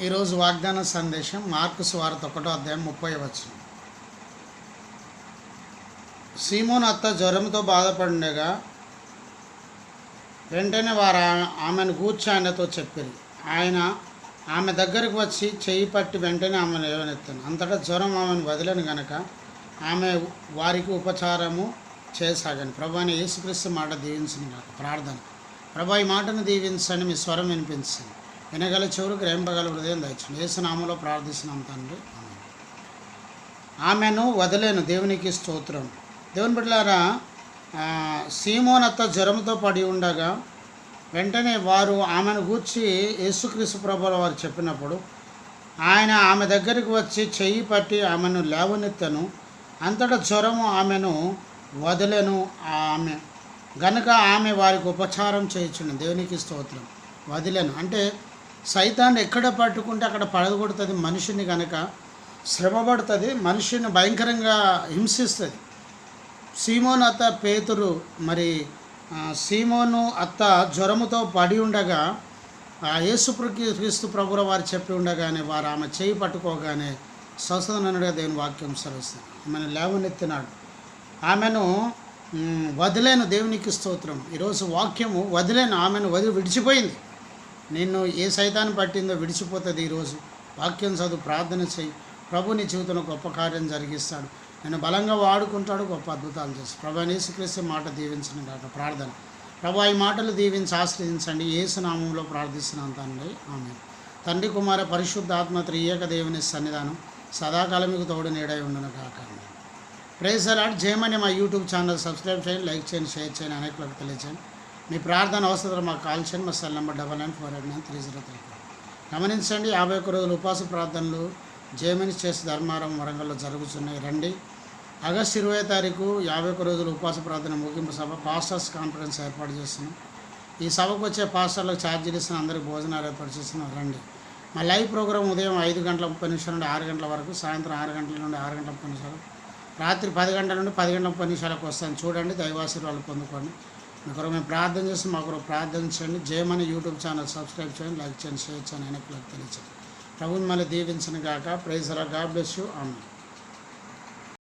ఈరోజు వాగ్దాన సందేశం మార్కు స్వార్త ఒకటో అధ్యాయం ముప్పై వచ్చిన సీమోన్ అత్త జ్వరంతో బాధపడుండగా వెంటనే వారు ఆమెను కూర్చి ఆయనతో చెప్పారు. ఆయన ఆమె దగ్గరకు వచ్చి చేయి పట్టి వెంటనే ఆమెను లేవనెత్తాను. అంతటా జ్వరం ఆమెను వదిలేను గనక ఆమె వారికి ఉపచారము చేసాగాను. ప్రభు అని యేసుక్రీస్తు మాట దీవించింది నాకు ప్రార్థన. ప్రభా ఈ మాటను దీవించండి మీ స్వరం వినిపించండి. వినగల చెవులు గ్రహింపగల హృదయం దయచండి ఏసునామంలో ప్రార్థిస్తున్నాం తండ్రి. ఆమెను. వదలేను. దేవునికి స్తోత్రం. దేవుని బిడ్డలారా సీమోనత్త జ్వరంతో పడి ఉండగా వెంటనే వారు ఆమెను గూర్చి యేసుక్రీస్తు ప్రభుల వారు చెప్పినప్పుడు ఆయన ఆమె దగ్గరికి వచ్చి చెయ్యి పట్టి ఆమెను లేవనెత్తను. అంతటా జ్వరము ఆమెను వదలెను. ఆమె గనుక ఆమె వారికి ఉపచారం చేయించండి దేవునికి స్తోత్రం. వదిలేను. అంటే సైతాన్ని ఎక్కడ పట్టుకుంటే అక్కడ పడగొడుతుంది మనిషిని కనుక శ్రమ పడుతుంది మనిషిని భయంకరంగా హింసిస్తుంది. సీమోను అత్త పేతురు మరి సీమోను అత్త జ్వరముతో పడి ఉండగా ఆ యేసుప్రకి క్రీస్తు ప్రభుల వారు చెప్పి ఉండగానే వారు ఆమె చేయి పట్టుకోగానే స్వసననుడిగా దేవుని వాక్యం సరిస్తుంది ఆమెను లేవనెత్తినాడు. ఆమెను వదిలేను దేవునికి స్తోత్రం. ఈరోజు వాక్యము వదిలేను ఆమెను వదిలి విడిచిపోయింది. నిన్ను ఏ సైతాన్ని పట్టిందో విడిచిపోతుంది ఈరోజు. వాక్యం చదువు ప్రార్థన చేయి. ప్రభు నీ జీవితంలో గొప్ప కార్యం జరిగిస్తాడు. నేను బలంగా వాడుకుంటాడు గొప్ప అద్భుతాలు చేస్తాడు. ప్రభు యేసుక్రీస్తు మాట దీవించండి కాక ప్రార్థన. ప్రభు ఈ మాటలు దీవించి ఆశ్రయించండి. ఏసునామంలో ప్రార్థిస్తున్నాను తండ్రి. ఆమె తండ్రి కుమార పరిశుద్ధ ఆత్మ త్రియేక దేవుని సన్నిధానం సదాకాలం మీకు తోడు నీడై ఉండను కాక ప్రేజ్ అలాట్ జయమని మా యూట్యూబ్ ఛానల్ సబ్స్క్రైబ్ చేయండి లైక్ చేయండి షేర్ చేయండి అనేకులకు తెలియచేయండి మీ ప్రార్థన అవసరం మాకు కాల్ చేయండి మా cell number double nine four eight nine three zero three గమనించండి యాభై ఒక్క రోజులు ఉపవాస ప్రార్థనలు జయమని చేసి ధర్మారం వరంగల్లో జరుగుతున్నాయి. రండి. ఆగస్టు ఇరవై తారీఖు యాభై ఒక్క రోజులు ఉపవాస ప్రార్థన ముగింపు సభ పాస్టర్స్ కాన్ఫరెన్స్ ఏర్పాటు చేస్తున్నాం. ఈ సభకు వచ్చే పాస్టర్లకు ఛార్జీలు ఇస్తున్న అందరికి భోజనాలు ఏర్పాటు చేస్తున్నాం. రండి. మా లైవ్ ప్రోగ్రామ్ ఉదయం ఐదు గంటల ముప్పై నిమిషాల నుండి ఆరు గంటల వరకు సాయంత్రం ఆరు గంటల నుండి ఆరు గంటల ముప్పై నిమిషాలు రాత్రి పది గంటల నుండి పది గంటల ముప్పై నిమిషాలకు వస్తాను. చూడండి దైవాశీర్వాదాలు పొందుకోండి. మీ కొరకు మేము ప్రార్థన చేసి మా కొరకు ప్రార్థించండి జయమని యూట్యూబ్ ఛానల్ సబ్స్క్రైబ్ చేయండి లైక్ చేయండి షేర్ చేయండి అనేకులకు తెలియచండి ప్రభుని మళ్ళీ దీవించను గాక. Praise God bless you. ఆమె